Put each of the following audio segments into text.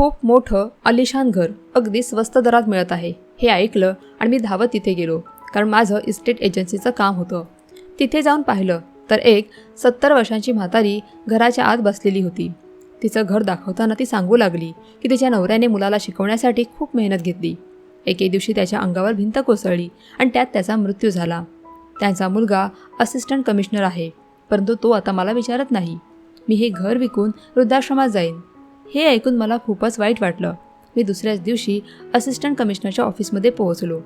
खूप मोठं आलिशान घर अगदी स्वस्त दरात मिळत आहे. हे ऐकलं आणि मी धावत तिथे गेलो कारण माझं इस्टेट एजन्सीचं काम होतं. तिथे जाऊन पाहिलं तर एक सत्तर वर्षांची म्हातारी घराच्या आत बसलेली होती. तिचं घर दाखवताना ती सांगू लागली की तिच्या नवऱ्याने मुलाला शिकवण्यासाठी खूप मेहनत घेतली. एके दिवशी त्याच्या अंगावर भिंत कोसळली आणि त्यात त्याचा मृत्यू झाला. त्यांचा मुलगा असिस्टंट कमिशनर आहे परंतु तो आता मला विचारत नाही. मी हे घर विकून वृद्धाश्रमात जाईन. हे ऐकून मला खूपच वाईट वाटलं. मी दुसऱ्याच दिवशी असिस्टंट कमिशनरच्या ऑफिसमध्ये पोहोचलो.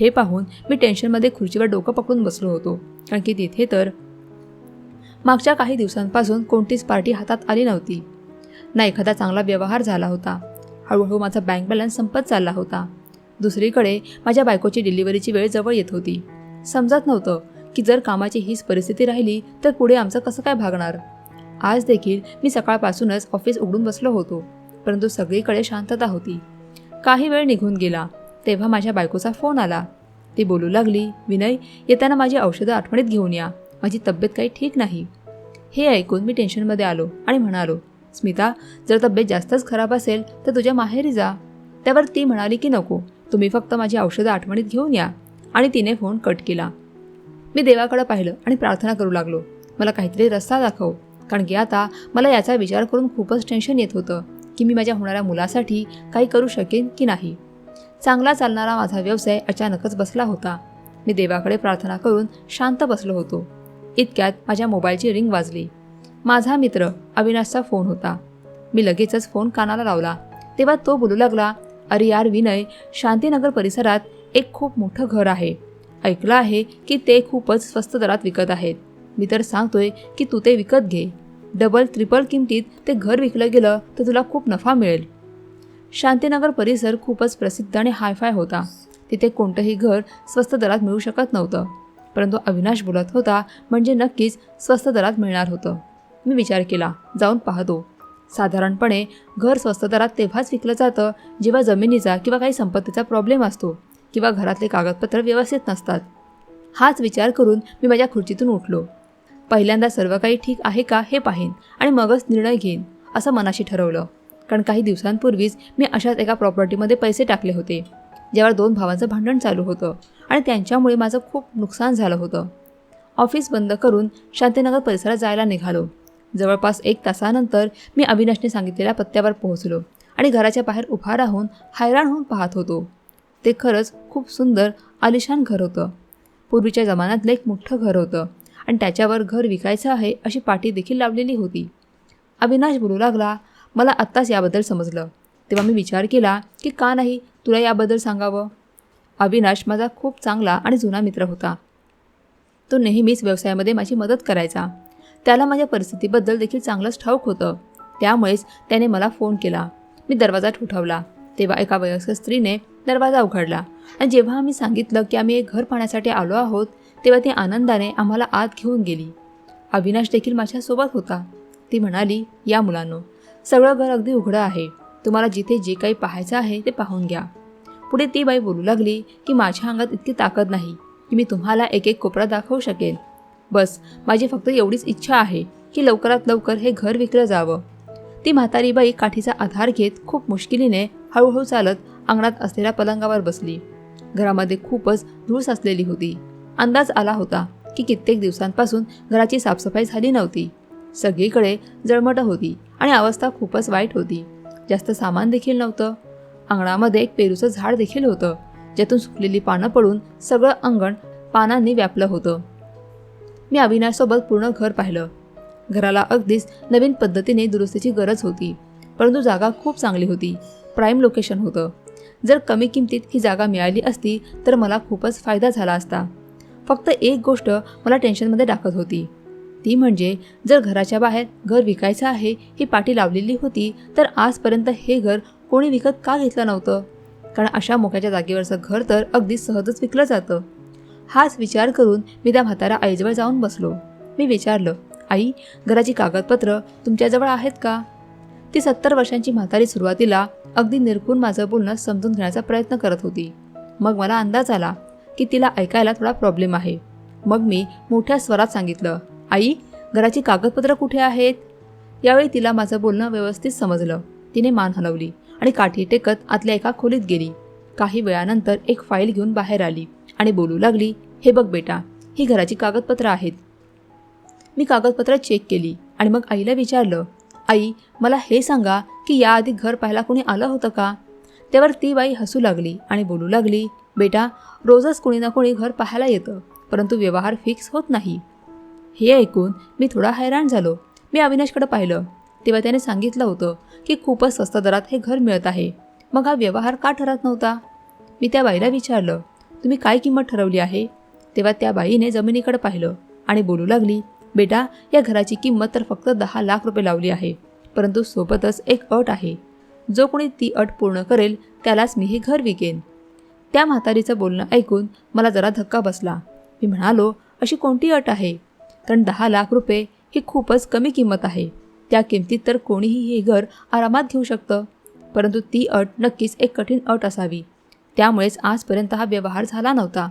हे पाहून मी टेन्शनमध्ये खुर्चीवर डोकं पकडून बसलो होतो. कारण की तिथे तर मागच्या काही दिवसांपासून कोणतीच पार्टी हातात आली नव्हती. ना एखादा चांगला व्यवहार झाला होता. हळूहळू माझा बँक बॅलन्स संपत चालला होता. दुसरीकडे माझ्या बायकोची डिलिव्हरीची वेळ जवळ येत होती. समजत नव्हतं की जर कामाची हीच परिस्थिती राहिली तर पुढे आमचं कसं काय भागणार? आज देखील मी सकाळपासूनच ऑफिस उघडून बसलो होतो परंतु सगळीकडे शांतता होती. काही वेळ निघून गेला तेव्हा माझ्या बायकोचा फोन आला. ती बोलू लागली विनय येताना माझी औषधं आठवणीत घेऊन या माझी तब्येत काही ठीक नाही. हे ऐकून मी टेन्शनमध्ये आलो आणि म्हणालो स्मिता जर तब्येत जास्तच खराब असेल तर तुझ्या माहेरी जा. त्यावर ती म्हणाली की नको तुम्ही फक्त माझी औषधं आठवणीत घेऊन या. आणि तिने फोन कट केला. मी देवाकडे पाहिलं आणि प्रार्थना करू लागलो मला काहीतरी रस्ता दाखव. कारण की आता मला याचा विचार करून खूपच टेन्शन येत होतं की मी माझ्या होणाऱ्या मुलासाठी काही करू शकेन की नाही. चांगला चालणारा माझा व्यवसाय अचानकच बसला होता. मी देवाकडे प्रार्थना करून शांत बसलो होतो. इतक्यात माझ्या मोबाईलची रिंग वाजली. माझा मित्र अविनाशचा फोन होता. मी लगेचच फोन कानाला लावला. तेव्हा तो बोलू लागला अरे यार विनय शांतीनगर परिसरात एक खूप मोठं घर आहे. ऐकलं आहे की ते खूपच स्वस्त दरात विकत आहेत. मी तर सांगतोय की तू ते विकत घे. डबल ट्रिपल किमतीत ते घर विकलं गेलं तर तुला खूप नफा मिळेल. शांतीनगर परिसर खूपच प्रसिद्ध आणि हायफाय होता. तिथे कोणतंही घर स्वस्त दरात मिळू शकत नव्हतं. परंतु अविनाश बोलत होता म्हणजे नक्कीच स्वस्त दरात मिळणार होतं. मी विचार केला जाऊन पाहतो. साधारणपणे घर स्वस्त दरात तेव्हाच विकलं जातं जेव्हा जमिनीचा किंवा काही संपत्तीचा प्रॉब्लेम असतो किंवा घरातले कागदपत्र व्यवस्थित नसतात. हाच विचार करून मी माझ्या खुर्चीतून उठलो. पहिल्यांदा सर्व काही ठीक आहे का हे पाहीन आणि मगच निर्णय घेईन असं मनाशी ठरवलं. कारण काही दिवसांपूर्वीच मी अशाच एका प्रॉपर्टीमध्ये पैसे टाकले होते ज्यावर दोन भावांचं भांडण चालू होतं आणि त्यांच्यामुळे माझं खूप नुकसान झालं होतं. ऑफिस बंद करून शांतीनगर परिसरात जायला निघालो. जवळपास एक तासानंतर मी अविनाशने सांगितलेल्या पत्त्यावर पोहोचलो आणि घराच्या बाहेर उभा राहून हैराण होऊन पाहत होतो. ते खरंच खूप सुंदर आलिशान घर होतं. पूर्वीच्या जमान्यातलं एक मोठं घर होतं. आणि त्याच्यावर घर विकायचं आहे अशी पाठी देखील लावलेली होती. अविनाश बोलू लागला मला आत्ताच याबद्दल समजलं. तेव्हा मी विचार केला की का नाही तुला याबद्दल सांगावं? अविनाश माझा खूप चांगला आणि जुना मित्र होता. तो नेहमीच व्यवसायामध्ये माझी मदत करायचा. त्याला माझ्या परिस्थितीबद्दल देखील चांगलंच ठाऊक होतं. त्यामुळेच त्याने मला फोन केला. मी दरवाजा ठोठावला. तेव्हा एका वयस्क स्त्रीने दरवाजा उघडला. आणि जेव्हा आम्ही सांगितलं की आम्ही एक घर पाहण्यासाठी आलो आहोत तेव्हा ती आनंदाने आम्हाला आत घेऊन गेली. अविनाश देखील माझ्यासोबत होता. ती म्हणाली या मुलांनो सगळं घर अगदी उघडं आहे. तुम्हाला जिथे जे काही पाहायचं आहे ते पाहून घ्या. पुढे ती बाई बोलू लागली की माझ्या अंगात इतकी ताकद नाही की मी तुम्हाला एक एक कोपरा दाखवू शकेन बस माझी फक्त एवढीच इच्छा आहे की लवकरात लवकर हे घर विकलं जावं. ती म्हातारी बाई काठीचा आधार घेत खूप मुश्किलीने हळूहळू चालत अंगणात असलेल्या पलंगावर बसली. घरामध्ये खूपच धूळ साचलेली होती. अंदाज आला होता की कित्येक दिवसांपासून घराची साफसफाई झाली नव्हती. सगळीकडे जळमट होती आणि अवस्था खूपच वाईट होती. जास्त सामान देखील नव्हतं. अंगणामध्ये एक पेरूचं झाड देखील होतं ज्यातून सुकलेली पानं पडून सगळं अंगण पानांनी व्यापलं होतं. मी अविनाशसोबत पूर्ण घर पाहिलं. घराला अगदीच नवीन पद्धतीने दुरुस्तीची गरज होती परंतु जागा खूप चांगली होती. प्राईम लोकेशन होतं. जर कमी किमतीत ही जागा मिळाली असती तर मला खूपच फायदा झाला असता. फक्त एक गोष्ट मला टेन्शनमध्ये टाकत होती. ती म्हणजे जर घराच्या बाहेर घर विकायचं आहे ही पाठी लावलेली होती तर आजपर्यंत हे घर कोणी विकत का घेतलं नव्हतं? कारण अशा मोक्याच्या जागेवरचं घर तर अगदी सहजच विकलं जातं. हाच विचार करून मी त्या म्हातारा आईजवळ जाऊन बसलो. मी विचारलं आई घराची कागदपत्र तुमच्याजवळ आहेत का? ती सत्तर वर्षांची म्हातारी सुरुवातीला अगदी निरखून माझं बोलणं समजून घेण्याचा प्रयत्न करत होती. मग मला अंदाज आला की तिला ऐकायला थोडा प्रॉब्लेम आहे. मग मी मोठ्या स्वरात सांगितलं आई घराची कागदपत्र कुठे आहेत? यावेळी तिला माझं बोलणं व्यवस्थित समजलं. तिने मान हलवली आणि काठी टेकत आतल्या एका खोलीत गेली. काही वेळानंतर एक फाईल घेऊन बाहेर आली आणि बोलू लागली हे बघ बेटा ही घराची कागदपत्रं आहेत. मी कागदपत्र चेक केली आणि मग आईला विचारलं आई मला हे सांगा की याआधी घर पाहायला कोणी आलं होतं का? त्यावर ती बाई हसू लागली आणि बोलू लागली बेटा रोजच कोणी ना कोणी घर पाहायला येतं परंतु व्यवहार फिक्स होत नाही. हे ऐकून मी थोडा हैराण झालो. मी अविनाशकडे पाहिलं. तेव्हा त्याने सांगितलं होतं की खूपच स्वस्त दरात हे घर मिळत आहे. मग हा व्यवहार का ठरत नव्हता? मी त्या बाईला विचारलं तुम्ही काय किंमत ठरवली आहे? तेव्हा त्या बाईने जमिनीकडे पाहिलं आणि बोलू लागली बेटा या घराची किंमत तर फक्त दहा लाख रुपये लावली आहे परंतु सोबतच एक अट आहे. जो कोणी ती अट पूर्ण करेल त्यालाच मी हे घर विकेन. त्या म्हातारीचं बोलणं ऐकून मला जरा धक्का बसला. मी म्हणालो अशी कोणती अट आहे? कारण दहा लाख रुपये ही खूपच कमी किंमत आहे. त्या किमतीत तर कोणीही हे घर आरामात घेऊ शकतं. परंतु ती अट नक्कीच एक कठीण अट असावी. त्यामुळेच आजपर्यंत हा व्यवहार झाला नव्हता.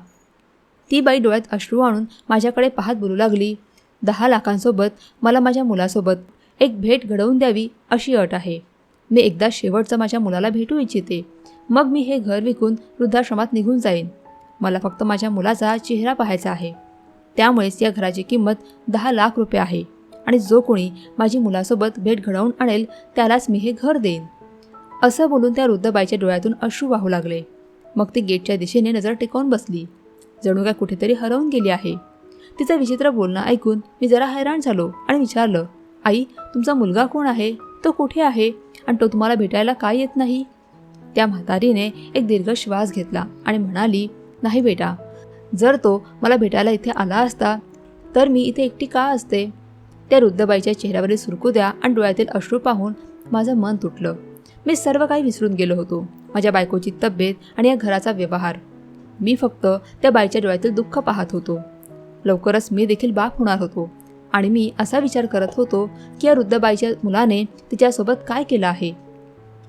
ती बाई डोळ्यात अश्रू आणून माझ्याकडे पाहत बोलू लागली दहा लाखांसोबत मला माझ्या मुलासोबत एक भेट घडवून द्यावी अशी अट आहे. मी एकदा शेवटचं माझ्या मुलाला भेटू इच्छिते. मग मी हे घर विकून वृद्धाश्रमात निघून जाईन. मला फक्त माझ्या मुलाचा चेहरा पाहायचा आहे. त्यामुळेच या घराची किंमत दहा लाख रुपये आहे आणि जो कोणी माझी मुलासोबत भेट घडवून आणेल त्यालाच मी हे घर देईन. असं बोलून त्या वृद्धबाईच्या डोळ्यातून अश्रू वाहू लागले. मग ती गेटच्या दिशेने नजर टिकवून बसली. जणू काय कुठेतरी हरवून गेली आहे. तिचं विचित्र बोलणं ऐकून मी जरा हैराण झालो आणि विचारलं आई तुमचा मुलगा कोण आहे? तो कुठे आहे? आणि तो तुम्हाला भेटायला काय येत नाही? त्या म्हातारीने एक दीर्घ श्वास घेतला आणि म्हणाली नाही बेटा जर तो मला भेटायला इथे आला असता तर मी इथे एकटी का असते? त्या वृद्धबाईच्या चेहऱ्यावरील सुरकुद्या आणि डोळ्यातील अश्रू पाहून माझं मन तुटलं. मी सर्व काही विसरून गेलो होतो माझ्या बायकोची तब्येत आणि या घराचा व्यवहार. मी फक्त त्या बाईच्या डोळ्यातील दुःख पाहत होतो. लवकरच मी देखील बाप होणार होतो आणि मी असा विचार करत होतो की या वृद्धबाईच्या मुलाने तिच्यासोबत काय केलं आहे?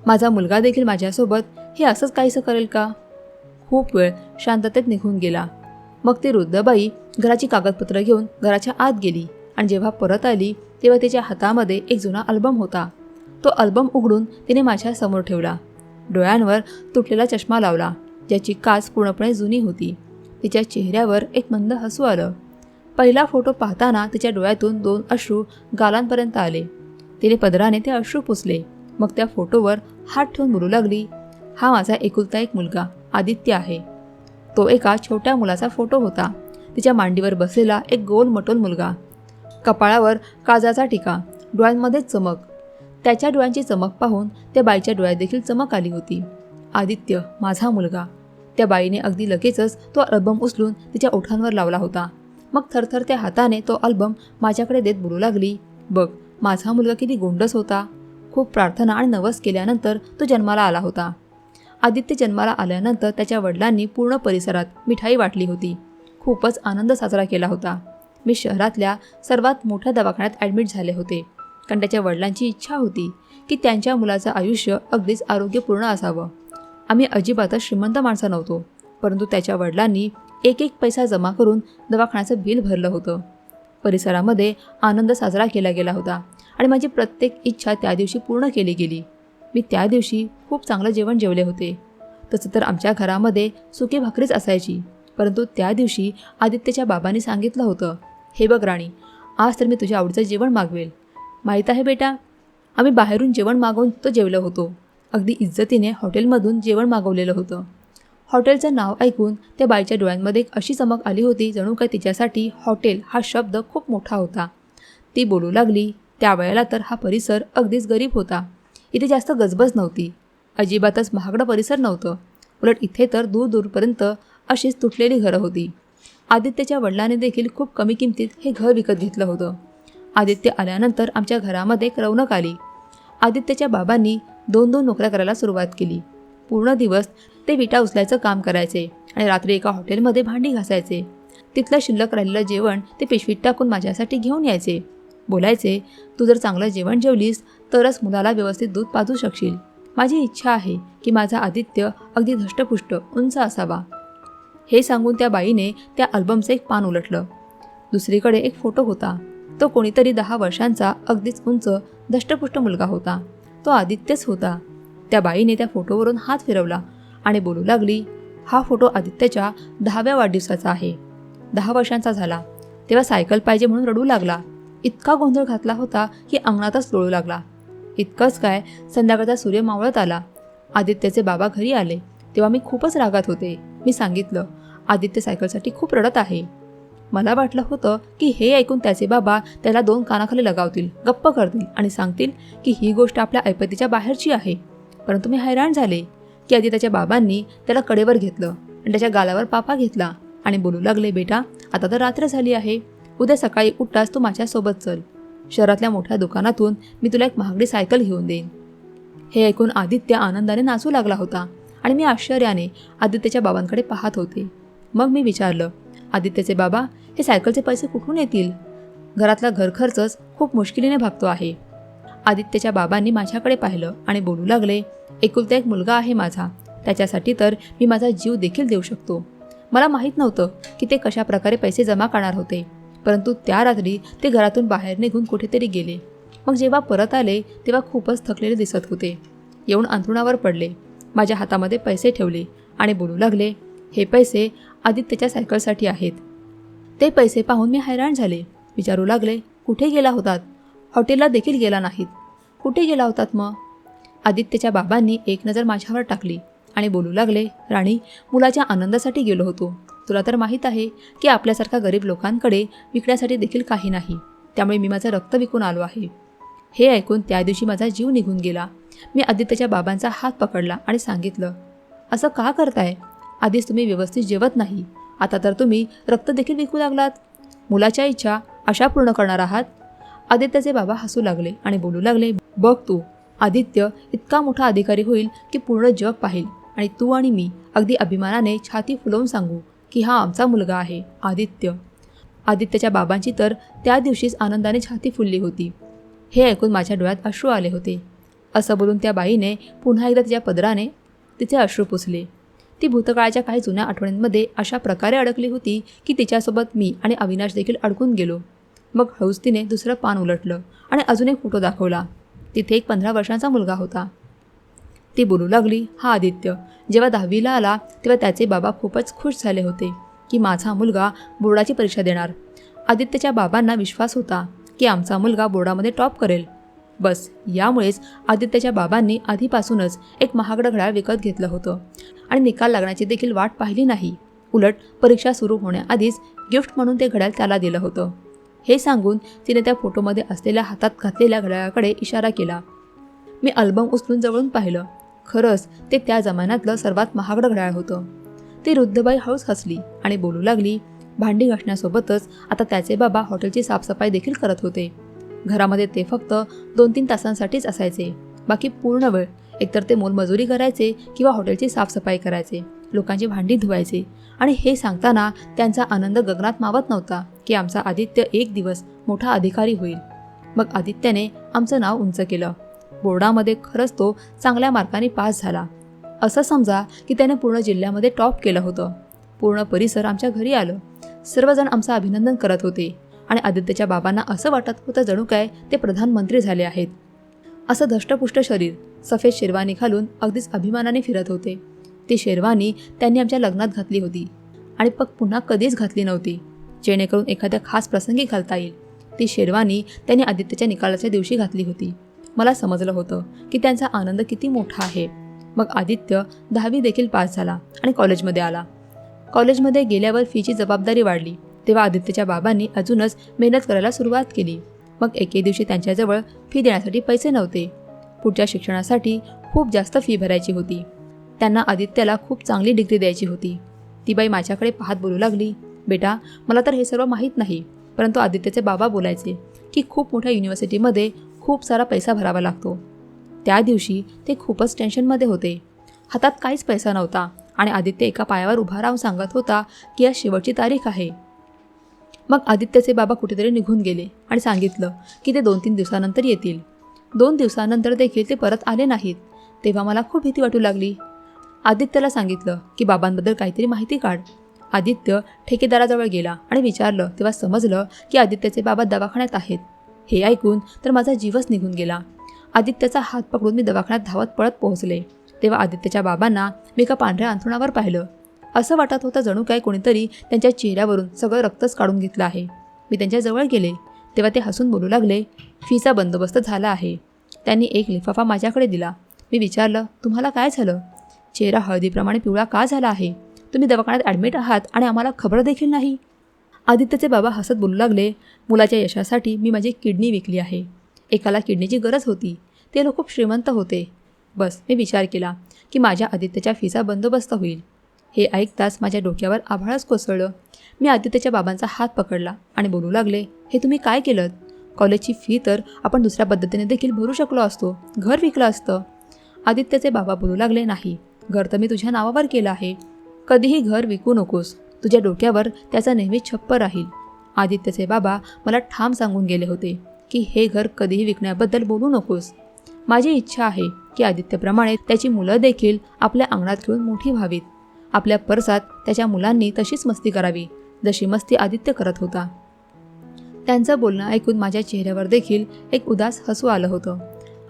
माझा मुलगा देखील माझ्यासोबत हे असंच काहीसं करेल का? खूप वेळ शांततेत निघून गेला. मग ती वृद्धबाई घराची कागदपत्र घेऊन घराच्या आत गेली आणि जेव्हा परत आली तेव्हा तिच्या हातामध्ये एक जुना अल्बम होता. तो अल्बम उघडून तिने माझ्यासमोर ठेवला. डोळ्यांवर तुटलेला चष्मा लावला ज्याची काच पूर्णपणे जुनी होती. तिच्या चेहऱ्यावर एक मंद हसू आलं. पहिला फोटो पाहताना तिच्या डोळ्यातून दोन अश्रू गालांपर्यंत आले. तिने पदराने ते अश्रू पुसले. मग त्या फोटोवर हात ठेवून बोलू लागली हा माझा एकुलता एक मुलगा आदित्य आहे. तो एका छोट्या मुलाचा फोटो होता. तिच्या मांडीवर बसलेला एक गोल मटोल मुलगा. कपाळावर काजाचा टिका डोळ्यांमध्येच चमक. त्याच्या डोळ्यांची चमक पाहून त्या बाईच्या डोळ्यात देखील चमक आली होती. आदित्य माझा मुलगा. त्या बाईने अगदी लगेचच तो अल्बम उचलून तिच्या ओठांवर लावला होता. मग थरथर त्या हाताने तो अल्बम माझ्याकडे देत बोलू लागली बघ माझा मुलगा किती गोंडस होता. खूप प्रार्थना आणि नवस केल्यानंतर तो जन्माला आला होता. आदित्य जन्माला आल्यानंतर त्याच्या वडिलांनी पूर्ण परिसरात मिठाई वाटली होती. खूपच आनंद साजरा केला होता. मी शहरातल्या सर्वात मोठ्या दवाखान्यात ॲडमिट झाले होते. कारण त्याच्या वडिलांची इच्छा होती की त्यांच्या मुलाचं आयुष्य अगदीच आरोग्यपूर्ण असावं. आम्ही अजिबातच श्रीमंत माणसं नव्हतो परंतु त्याच्या वडिलांनी एक एक पैसा जमा करून दवाखान्याचं बिल भरलं होतं. परिसरामध्ये आनंद साजरा केला गेला होता. आणि माझी प्रत्येक इच्छा त्या दिवशी पूर्ण केली गेली. मी त्या दिवशी खूप चांगलं जेवण जेवले होते. तसं तर आमच्या घरामध्ये सुकी भाकरीच असायची परंतु त्या दिवशी आदित्यच्या बाबांनी सांगितलं होतं हे बघ राणी आज तर मी तुझ्या आवडीचं जेवण मागवेल. माहीत आहे बेटा? आम्ही बाहेरून जेवण मागवून तो जेवलो होतो. अगदी इज्जतीने हॉटेलमधून जेवण मागवलेलं होतं. हॉटेलचं नाव ऐकून त्या बाईच्या डोळ्यांमध्ये एक अशी चमक आली होती जणू काय तिच्यासाठी हॉटेल हा शब्द खूप मोठा होता. ती बोलू लागली त्यावेळेला तर हा परिसर अगदीच गरीब होता. इथे जास्त गजबज नव्हती. अजिबातच महागडं परिसर नव्हतं. उलट इथे तर दूर दूरपर्यंत अशीच तुटलेली घरं होती. आदित्यच्या वडिलांनी देखील खूप कमी किमतीत हे घर विकत घेतलं होतं. आदित्य आल्यानंतर आमच्या घरामध्ये एक रौनक आली. आदित्यच्या बाबांनी दोन दोन नोकऱ्या करायला सुरुवात केली. पूर्ण दिवस ते विटा उचलायचं काम करायचे आणि रात्री एका हॉटेलमध्ये भांडी घासायचे. तिथलं शिल्लक राहिलेलं जेवण ते पिशवीत टाकून माझ्यासाठी घेऊन यायचे. बोलायचे तू जर चांगलं जेवण जेवलीस तरच मुलाला व्यवस्थित दूध पाजू शकशील. माझी इच्छा आहे की माझा आदित्य अगदी धष्टपुष्ट उंच असावा. हे सांगून त्या बाईने त्या अल्बमचं एक पान उलटलं. दुसरीकडे एक फोटो होता. तो कोणीतरी दहा वर्षांचा अगदीच उंच धष्टपुष्ट मुलगा होता. तो आदित्यच होता. त्या बाईने त्या फोटोवरून हात फिरवला आणि बोलू लागली हा फोटो आदित्यच्या दहाव्या वाढदिवसाचा आहे. दहा वर्षांचा झाला. तेव्हा सायकल पाहिजे म्हणून रडू लागला. इतका गोंधळ घातला होता की अंगणातच लोळू लागला. इतकंच काय संध्याकाळचा सूर्य मावळत आला. आदित्यचे बाबा घरी आले. तेव्हा मी खूपच रागात होते. मी सांगितलं आदित्य सायकलसाठी खूप रडत आहे. मला वाटलं होतं की हे ऐकून त्याचे बाबा त्याला दोन कानाखाली लगावतील गप्प करतील आणि सांगतील की ही गोष्ट आपल्या ऐपतीच्या बाहेरची आहे. परंतु मी हैराण झाले की आदित्याच्या बाबांनी त्याला कडेवर घेतलं आणि त्याच्या गालावर पापा घेतला आणि बोलू लागले बेटा आता तर रात्र झाली आहे. उद्या सकाळी उठताच तू माझ्यासोबत चल. शहरातल्या मोठ्या दुकानातून मी तुला एक महागडी सायकल घेऊन देईन. हे ऐकून आदित्य आनंदाने नाचू लागला होता आणि मी आश्चर्याने आदित्यच्या बाबांकडे पाहत होते. मग मी विचारलं आदित्यचे बाबा हे सायकलचे पैसे कुठून येतील? घरातला घरखर्चच खूप मुश्किलीने भागतो आहे. आदित्यच्या बाबांनी माझ्याकडे पाहिलं आणि बोलू लागले एकुलता एक मुलगा आहे माझा. त्याच्यासाठी तर मी माझा जीव देखील देऊ शकतो. मला माहीत नव्हतं की ते कशा प्रकारे पैसे जमा करणार होते. परंतु त्या रात्री ते घरातून बाहेर निघून कुठेतरी गेले. मग जेव्हा परत आले तेव्हा खूपच थकलेले दिसत होते. येऊन अंथरुणावर पडले. माझ्या हातामध्ये पैसे ठेवले आणि बोलू लागले हे पैसे आदित्यच्या सायकलसाठी आहेत. ते पैसे पाहून मी हैराण झाले. विचारू लागले कुठे गेला होतात? हॉटेलला देखील गेला नाहीत. कुठे गेला होतात मग? आदित्यच्या बाबांनी एक नजर माझ्यावर टाकली आणि बोलू लागले राणी मुलाच्या आनंदासाठी गेलो होतो. तुला तर माहीत आहे की आपल्यासारख्या गरीब लोकांकडे विकण्यासाठी देखील काही नाही. त्यामुळे मी माझं रक्त विकून आलो आहे. हे ऐकून त्या दिवशी माझा जीव निघून गेला. मी आदित्यच्या बाबांचा हात पकडला आणि सांगितलं असं का करताय? आधीच तुम्ही व्यवस्थित जेवत नाही. आता तर तुम्ही रक्त देखील विकू लागलात. मुलाच्या इच्छा अशा पूर्ण करणार आहात. आदित्यचे बाबा हसू लागले आणि बोलू लागले बघ तू आदित्य इतका मोठा अधिकारी होईल की पूर्ण जग पाहिल आणि तू आणि मी अगदी अभिमानाने छाती फुलवून सांगू. की हा आमचा मुलगा आहे आदित्य. आदित्यच्या बाबांची तर त्या दिवशीच आनंदाने छाती फुलली होती. हे ऐकून माझ्या डोळ्यात अश्रू आले होते. असं बोलून त्या बाईने पुन्हा एकदा तिच्या पदराने तिचे अश्रू पुसले. ती भूतकाळाच्या काही जुन्या आठवणींमध्ये अशा प्रकारे अडकली होती की तिच्यासोबत मी आणि अविनाश देखील अडकून गेलो. मग हळूच तिने दुसरं पान उलटलं आणि अजून एक फोटो दाखवला. तिथे एक पंधरा वर्षांचा मुलगा होता. ती बोलू लागली हा आदित्य. जेव्हा दहावीला आला तेव्हा त्याचे बाबा खूपच खुश झाले होते की माझा मुलगा बोर्डाची परीक्षा देणार. आदित्यच्या बाबांना विश्वास होता की आमचा मुलगा बोर्डामध्ये टॉप करेल. बस यामुळेच आदित्यच्या बाबांनी आधीपासूनच एक महागडं घड्याळ विकत घेतलं होतं आणि निकाल लागण्याची देखील वाट पाहिली नाही. उलट परीक्षा सुरू होण्याआधीच गिफ्ट म्हणून ते घड्याळ त्याला दिलं होतं. हे सांगून तिने त्या फोटोमध्ये असलेल्या हातात घातलेल्या घड्याळाकडे इशारा केला. मी अल्बम उचलून जवळून पाहिलं. खरंच ते त्या जमान्यातलं सर्वात महागडं घड्याळ होतं. ती वृद्धबाई हळूच हसली आणि बोलू लागली भांडी घासण्यासोबतच आता त्याचे बाबा हॉटेलची साफसफाई देखील करत होते. घरामध्ये ते फक्त दोन तीन तासांसाठीच असायचे. बाकी पूर्ण वेळ एकतर ते मोलमजुरी करायचे किंवा हॉटेलची साफसफाई करायचे लोकांची भांडी धुवायचे आणि हे सांगताना त्यांचा आनंद गगनात मावत नव्हता की आमचा आदित्य एक दिवस मोठा अधिकारी होईल. मग आदित्याने आमचं नाव उंच केलं. बोर्डामध्ये खरंच तो चांगल्या मार्काने पास झाला. असं समजा की त्याने पूर्ण जिल्ह्यामध्ये टॉप केलं होतं. पूर्ण परिसर आमच्या घरी आलं. सर्वजण आमचं अभिनंदन करत होते आणि आदित्यच्या बाबांना असं वाटत होतं जणू काय ते प्रधानमंत्री झाले आहेत. असं धष्टपुष्ट शरीर सफेद शेरवानी घालून अगदीच अभिमानाने फिरत होते. ती शेरवानी त्यांनी आमच्या लग्नात घातली होती आणि पग पुन्हा कधीच घातली नव्हती. जेणेकरून एखाद्या खास प्रसंगी घालता येईल. ती शेरवानी त्यांनी आदित्यच्या निकालाच्या दिवशी घातली होती. मला समजलं होतं की त्यांचा आनंद किती मोठा आहे. मग आदित्य दहावी देखील पास झाला आणि कॉलेजमध्ये आला. कॉलेजमध्ये गेल्यावर फीची जबाबदारी वाढली. तेव्हा आदित्यच्या बाबांनी अजूनच मेहनत करायला सुरुवात केली. मग एके दिवशी त्यांच्याजवळ फी देण्यासाठी पैसे नव्हते. पुढच्या शिक्षणासाठी खूप जास्त फी भरायची होती. त्यांना आदित्यला खूप चांगली डिग्री द्यायची होती. ती बाई माझ्याकडे पाहत बोलू लागली बेटा मला तर हे सर्व माहीत नाही. परंतु आदित्यचे बाबा बोलायचे की खूप मोठ्या युनिव्हर्सिटीमध्ये खूप सारा पैसा भरावा लागतो. त्या दिवशी ते खूपच टेन्शनमध्ये होते. हातात काहीच पैसा नव्हता आणि आदित्य एका पायावर उभा राहून सांगत होता की आज शेवटची तारीख आहे. मग आदित्यचे बाबा कुठेतरी निघून गेले आणि सांगितलं की ते दोन तीन दिवसानंतर येतील. दोन दिवसानंतर देखील ते परत आले नाहीत. तेव्हा मला खूप भीती वाटू लागली. आदित्यला सांगितलं की बाबांबद्दल काहीतरी माहिती काढ. आदित्य ठेकेदाराजवळ गेला आणि विचारलं तेव्हा समजलं की आदित्यचे बाबा दवाखान्यात आहेत. हे ऐकून तर माझा जीवच निघून गेला. आदित्याचा हात पकडून मी दवाखान्यात धावत पळत पोहोचले. तेव्हा आदित्यच्या बाबांना मी एका पांढऱ्या अंथरुणावर पाहिलं. असं वाटत होतं जणू काय कोणीतरी त्यांच्या चेहऱ्यावरून सगळं रक्तच काढून घेतलं आहे. मी त्यांच्याजवळ गेले. तेव्हा ते हसून बोलू लागले फीचा बंदोबस्त झाला आहे. त्यांनी एक लिफाफा माझ्याकडे दिला. मी विचारलं तुम्हाला काय झालं? चेहरा हळदीप्रमाणे पिवळा का झाला आहे? तुम्ही दवाखान्यात ॲडमिट आहात आणि आम्हाला खबर देखील नाही. आदित्यचे बाबा हसत बोलू लागले मुलाच्या यशासाठी मी माझी किडनी विकली आहे. एकाला किडनीची गरज होती. ते लोक खूप श्रीमंत होते. बस मी विचार केला की माझ्या आदित्यच्या फीचा बंदोबस्त होईल. हे ऐकताच माझ्या डोक्यावर आभाळच कोसळलं. मी आदित्यच्या बाबांचा हात पकडला आणि बोलू लागले हे तुम्ही काय केलं कॉलेजची फी तर आपण दुसऱ्या पद्धतीने देखील भरू शकलो असतो. घर विकलं असतं. आदित्यचे बाबा बोलू लागले नाही घर तर मी तुझ्या नावावर केलं आहे. कधीही घर विकू नकोस. तुझ्या डोक्यावर त्याचा नेहमी छप्प राहील. आदित्यचे बाबा मला ठाम सांगून गेले होते की हे घर कधीही विकण्याबद्दल बोलू नकोस. माझी इच्छा आहे की आदित्यप्रमाणे त्याची मुलं देखील आपल्या अंगणात खेळून मोठी व्हावीत. आपल्या परसात त्याच्या मुलांनी तशीच मस्ती करावी जशी मस्ती आदित्य करत होता. त्यांचं बोलणं ऐकून माझ्या चेहऱ्यावर देखील एक उदास हसू आलं होतं.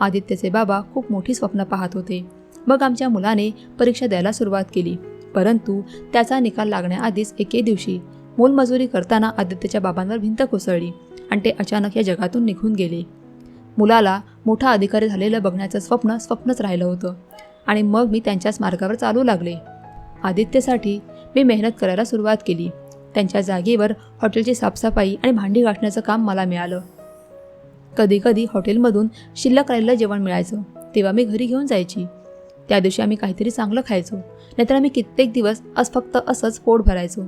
आदित्यचे बाबा खूप मोठी स्वप्न पाहत होते. मग आमच्या मुलाने परीक्षा द्यायला सुरुवात केली. परंतु त्याचा निकाल लागण्याआधीच एके दिवशी मोलमजुरी करताना आदित्यच्या बाबांवर भिंत कोसळली आणि ते अचानक या जगातून निघून गेले. मुलाला मोठा अधिकारी झालेलं बघण्याचं स्वप्न स्वप्नच राहिलं होतं आणि मग मी त्यांच्याच मार्गावर चालू लागले. आदित्यसाठी मी मेहनत करायला सुरुवात केली. त्यांच्या जागेवर हॉटेलची साफसफाई आणि भांडी गाठण्याचं काम मला मिळालं. कधीकधी हॉटेलमधून शिल्लक राहिलेलं जेवण मिळायचं तेव्हा मी घरी घेऊन जायची. त्या दिवशी आम्ही काहीतरी चांगलं खायचो नाहीतर आम्ही कित्येक दिवस आज फक्त असंच पोट भरायचो.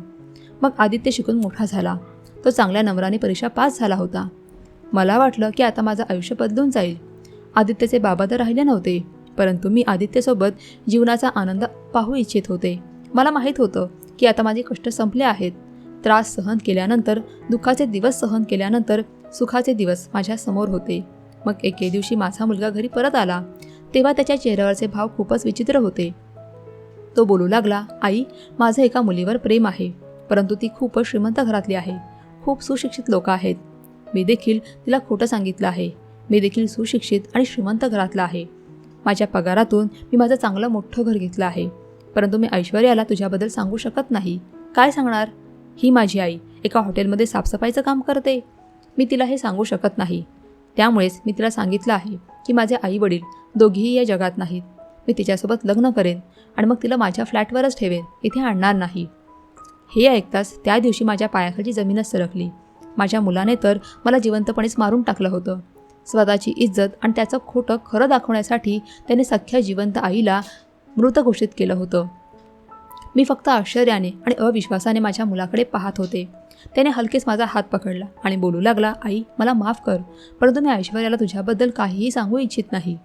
मग आदित्य शिकून मोठा झाला. तो चांगल्या नंबराने परीक्षा पास झाला होता. मला वाटलं की आता माझं आयुष्य बदलून जाईल. आदित्यचे बाबा तर राहिले नव्हते परंतु मी आदित्यसोबत जीवनाचा आनंद पाहू इच्छित होते. मला माहीत होतं की आता माझे कष्ट संपले आहेत. त्रास सहन केल्यानंतर दुःखाचे दिवस सहन केल्यानंतर सुखाचे दिवस माझ्यासमोर होते. मग एके दिवशी माझा मुलगा घरी परत आला. तेव्हा त्याच्या चेहऱ्यावरचे भाव खूपच विचित्र होते. तो बोलू लागला आई माझं एका मुलीवर प्रेम आहे परंतु ती खूपच श्रीमंत घरातली आहे. खूप सुशिक्षित लोक आहेत. मी देखील तिला खोटं सांगितलं आहे. मी देखील सुशिक्षित आणि श्रीमंत घरातला आहे. माझ्या पगारातून मी माझं चांगलं मोठं घर घेतलं आहे. परंतु मी ऐश्वर्याला तुझ्याबद्दल सांगू शकत नाही. काय सांगणार? ही माझी आई एका हॉटेलमध्ये साफसफाईचं काम करते. मी तिला हे सांगू शकत नाही. त्यामुळेच मी तिला सांगितलं आहे की माझे आई वडील दोघेही या जगात नाहीत. मी तिच्यासोबत लग्न करेन आणि मग तिला माझ्या फ्लॅटवरच ठेवेन. इथे आणणार नाही. हे ऐकताच त्या दिवशी माझ्या पायाखालची जमीनच सरकली. माझ्या मुलाने तर मला जिवंतपणेच मारून टाकलं होतं. स्वतःची इज्जत आणि त्याचं खोटं खरं दाखवण्यासाठी त्याने सख्ख्या जिवंत आईला मृत घोषित केलं होतं. मी फक्त आश्चर्याने आणि अविश्वासाने माझ्या मुलाकडे पाहत होते. त्याने हलकेच माझा हात पकडला आणि बोलू लागला आई मला माफ कर परंतु मी ऐश्वर्याला तुझ्याबद्दल काहीही सांगू इच्छित नाही.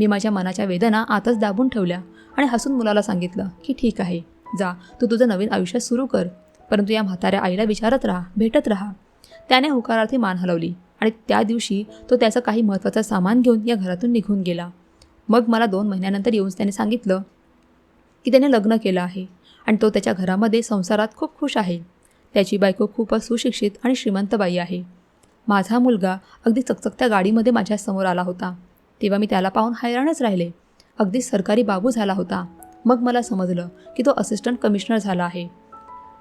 मी माझ्या मनाच्या वेदना आताच दाबून ठेवल्या आणि हसून मुलाला सांगितलं की ठीक आहे जा तू तुझं नवीन आयुष्य सुरू कर. परंतु या म्हाताऱ्या आईला विचारत राहा भेटत राहा. त्याने होकारार्थी मान हलवली आणि त्या दिवशी तो त्याचं काही महत्त्वाचं सामान घेऊन या घरातून निघून गेला. मग मला दोन महिन्यानंतर येऊन त्याने सांगितलं की त्याने लग्न केलं आहे आणि तो त्याच्या घरामध्ये संसारात खूप खुश आहे. त्याची बायको खूपच सुशिक्षित आणि श्रीमंत बाई आहे. माझा मुलगा अगदी चकचकत्या गाडीमध्ये माझ्यासमोर आला होता. तेव्हा मी त्याला पाहून हैराणच राहिले. अगदी सरकारी बाबू झाला होता. मग मला समजलं की तो असिस्टंट कमिशनर झाला आहे.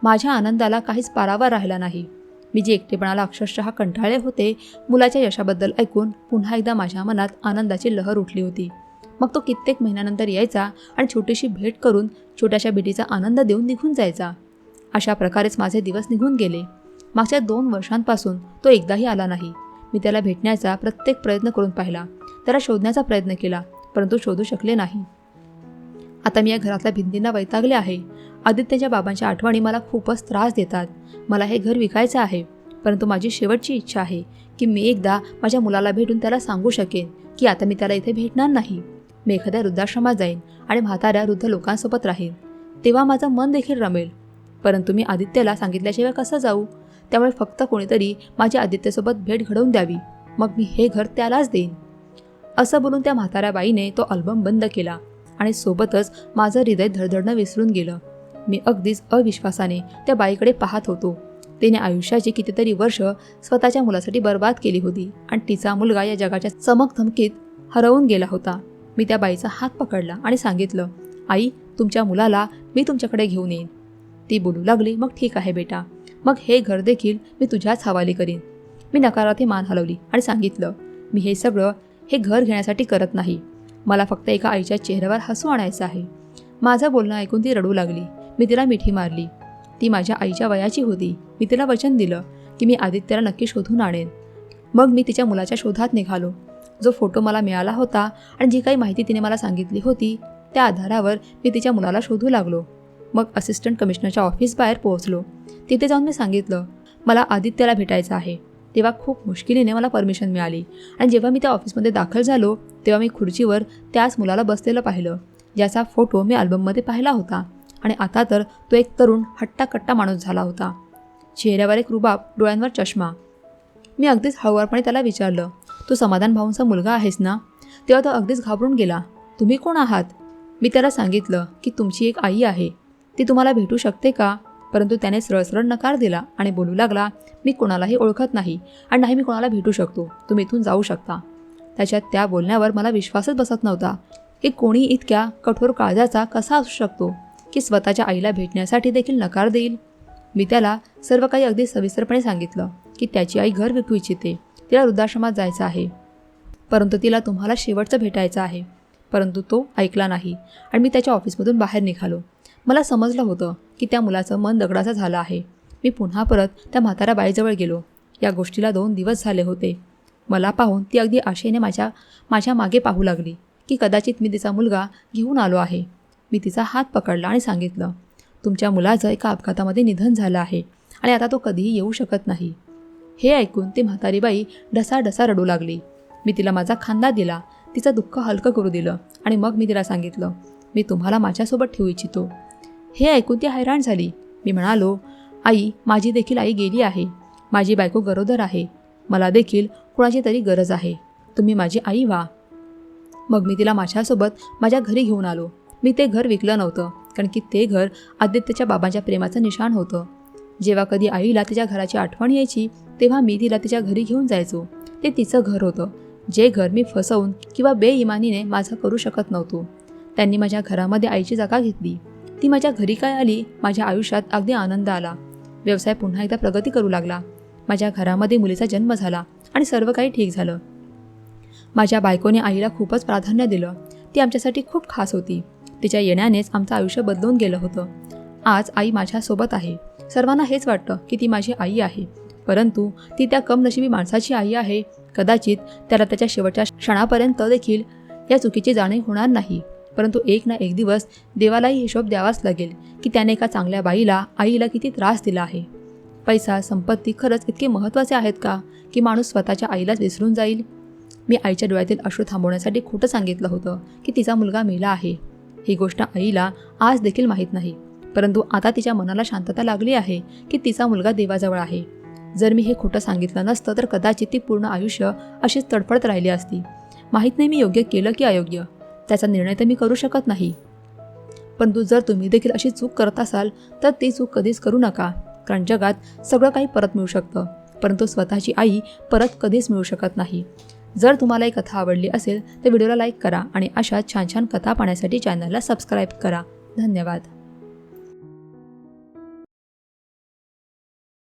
माझ्या आनंदाला काहीच पारावर राहिला नाही. मी जे एकटेपणाला अक्षरशः कंटाळले होते मुलाच्या यशाबद्दल ऐकून पुन्हा एकदा माझ्या मनात आनंदाची लहर उठली होती. मग तो कित्येक महिन्यानंतर यायचा आणि छोटीशी भेट करून छोट्याशा भेटीचा आनंद देऊन निघून जायचा. अशा प्रकारेच माझे दिवस निघून गेले. मागच्या दोन वर्षांपासून तो एकदाही आला नाही. मी त्याला भेटण्याचा प्रत्येक प्रयत्न करून पाहिला. त्याला शोधण्याचा प्रयत्न केला परंतु शोधू शकले नाही. आता मी या घरातल्या भिंतींना वैतागले आहे. आदित्यच्या बाबांच्या आठवणी मला खूपच त्रास देतात. मला हे घर विकायचं आहे परंतु माझी शेवटची इच्छा आहे की मी एकदा माझ्या मुलाला भेटून त्याला सांगू शकेन की आता मी त्याला इथे भेटणार नाही. मी एखाद्या वृद्धाश्रमात जाईन आणि म्हाताऱ्या वृद्ध लोकांसोबत राहीन. तेव्हा माझं मन देखील रमेल. परंतु मी आदित्यला सांगितल्याशिवाय कसं जाऊ? त्यामुळे फक्त कोणीतरी माझ्या आदित्यसोबत भेट घडवून द्यावी. मग मी हे घर त्यालाच देईन. असं बोलून त्या म्हाताऱ्या बाईने तो अल्बम बंद केला आणि सोबतच माझं हृदय धडधडणं विसरून गेलं. मी अगदीच अविश्वासाने त्या बाईकडे पाहत होतो. तिने आयुष्याची कितीतरी वर्ष स्वतःच्या मुलासाठी बर्बाद केली होती आणि तिचा मुलगा या जगाच्या चमकधमकीत हरवून गेला होता. मी त्या बाईचा हात पकडला आणि सांगितलं आई तुमच्या मुलाला मी तुमच्याकडे घेऊन येईन. ती बोलू लागली मग ठीक आहे बेटा. मग हे घर देखील मी तुझ्याच हवाली करीन. मी नकारार्थी मान हलवली आणि सांगितलं मी हे सगळं हे घर घेण्यासाठी करत नाही. मला फक्त एका आईच्या चेहऱ्यावर हसू आणायचं आहे. माझं बोलणं ऐकून ती रडू लागली. मी तिला मिठी मारली. ती माझ्या आईच्या वयाची होती. मी तिला वचन दिलं की मी आदित्यला नक्की शोधून आणेन. मग मी तिच्या मुलाच्या शोधात निघालो. जो फोटो मला मिळाला होता आणि जी काही माहिती तिने मला सांगितली होती त्या आधारावर मी तिच्या मुलाला शोधू लागलो. मग असिस्टंट कमिशनरच्या ऑफिस बाहेर पोहोचलो. तिथे जाऊन मी सांगितलं मला आदित्यला भेटायचं आहे. तेव्हा खूप मुश्किलीने मला परमिशन मिळाली. आणि जेव्हा मी त्या ऑफिसमध्ये दाखल झालो तेव्हा मी खुर्चीवर त्याच मुलाला बसलेलं पाहिलं ज्याचा फोटो मी अल्बममध्ये पाहिला होता. आणि आता तर तो एक तरुण हट्टाकट्टा माणूस झाला होता. चेहऱ्यावर एक रुबाब डोळ्यांवर चष्मा. मी अगदीच हळूवारपणे त्याला विचारलं तू समाधान भाऊंचा मुलगा आहेस ना? तेव्हा तो अगदीच घाबरून गेला तुम्ही कोण आहात? मी त्याला सांगितलं की तुमची एक आई आहे. ती तुम्हाला भेटू शकते का? परंतु त्याने सरळसरळ नकार दिला आणि बोलू लागला मी कोणालाही ओळखत नाही आणि नाही मी कोणाला भेटू शकतो. तुम्ही इथून जाऊ शकता. त्याच्या त्या बोलण्यावर मला विश्वासच बसत नव्हता की कोणी इतक्या कठोर काळजाचा कसा असू शकतो की स्वतःच्या आईला भेटण्यासाठी देखील नकार देईल? मी त्याला सर्व काही अगदी सविस्तरपणे सांगितलं की त्याची आई घर विकू इच्छिते तिला वृद्धाश्रमात जायचं आहे. परंतु तिला तुम्हाला शेवटचं भेटायचं आहे. परंतु तो ऐकला नाही आणि मी त्याच्या ऑफिसमधून बाहेर निघालो. मला समजलं होतं की त्या मुलाचं मन दगडाचं झालं आहे. मी पुन्हा परत त्या म्हाताऱ्या बाईजवळ गेलो. या गोष्टीला दोन दिवस झाले होते. मला पाहून ती अगदी आशेने माझ्या माझ्या मागे पाहू लागली की कदाचित मी तिचा मुलगा घेऊन आलो आहे. मी तिचा हात पकडला आणि सांगितलं तुमच्या मुलाचं एका अपघातामध्ये निधन झालं आहे आणि आता तो कधीही येऊ शकत नाही. हे ऐकून ती म्हातारी बाई ढसाढसा रडू लागली. मी तिला माझा खांदा दिला तिचं दुःख हलकं करू दिलं आणि मग मी तिला सांगितलं मी तुम्हाला माझ्यासोबत ठेवू इच्छितो. हे ऐकून ती हैराण झाली. मी म्हणालो आई माझी देखील आई गेली आहे. माझी बायको गरोदर आहे. मला देखील कुणाची तरी गरज आहे. तुम्ही माझी आई व्हा. मग मी तिला माझ्यासोबत माझ्या घरी घेऊन आलो. मी ते घर विकलं नव्हतं कारण की ते घर आदित्यच्या बाबांच्या प्रेमाचं निशाण होतं. जेव्हा कधी आईला तिच्या घराची आठवण यायची तेव्हा मी तिला तिच्या घरी घेऊन जायचो. ते तिचं घर होतं जे घर मी फसवून किंवा बेइमानीने माझं करू शकत नव्हतो. त्यांनी माझ्या घरामध्ये आईची जागा घेतली. ती माझ्या घरी काय आली माझ्या आयुष्यात अगदी आनंद आला. व्यवसाय पुन्हा एकदा प्रगती करू लागला. माझ्या घरामध्ये मुलीचा जन्म झाला आणि सर्व काही ठीक झालं. माझ्या बायकोने आईला खूपच प्राधान्य दिलं. ती आमच्यासाठी खूप खास होती. तिच्या येण्यानेच आमचं आयुष्य बदलून गेलं होतं. आज आई माझ्यासोबत आहे. सर्वांना हेच वाटतं की ती माझी आई आहे. परंतु ती त्या कमनशिबी माणसाची आई आहे. कदाचित त्याला त्याच्या शेवटच्या क्षणापर्यंत देखील या चुकीची जाणीव होणार नाही. परंतु एक ना एक दिवस देवालाही हिशोब द्यावाच लागेल की त्याने एका चांगल्या बाईला आईला किती त्रास दिला आहे. पैसा संपत्ती खरंच इतके महत्त्वाचे आहेत का की माणूस स्वतःच्या आईलाच विसरून जाईल? मी आईच्या डोळ्यातील अश्रू थांबवण्यासाठी खोटं सांगितलं होतं की तिचा मुलगा मेला आहे. ही गोष्ट आईला आज देखील माहीत नाही. परंतु आता तिच्या मनाला शांतता लागली आहे की तिचा मुलगा देवाजवळ आहे. जर मी हे खोटं सांगितलं नसतं तर कदाचित ती पूर्ण आयुष्य अशीच तडफडत राहिली असती. माहीत नाही मी योग्य केलं की अयोग्य. त्याचा निर्णय तर मी करू शकत नाही. परंतु जर तुम्ही देखील अशी चूक करत असाल तर ती चूक कधीच करू नका. कारण जगात सगळं काही परत मिळू शकतं परंतु स्वतःची आई परत कधीच मिळू शकत नाही. जर तुम्हाला ही कथा आवडली असेल तर व्हिडिओला लाईक करा आणि अशा छान छान कथा पाहण्यासाठी चॅनलला सबस्क्राईब करा. धन्यवाद.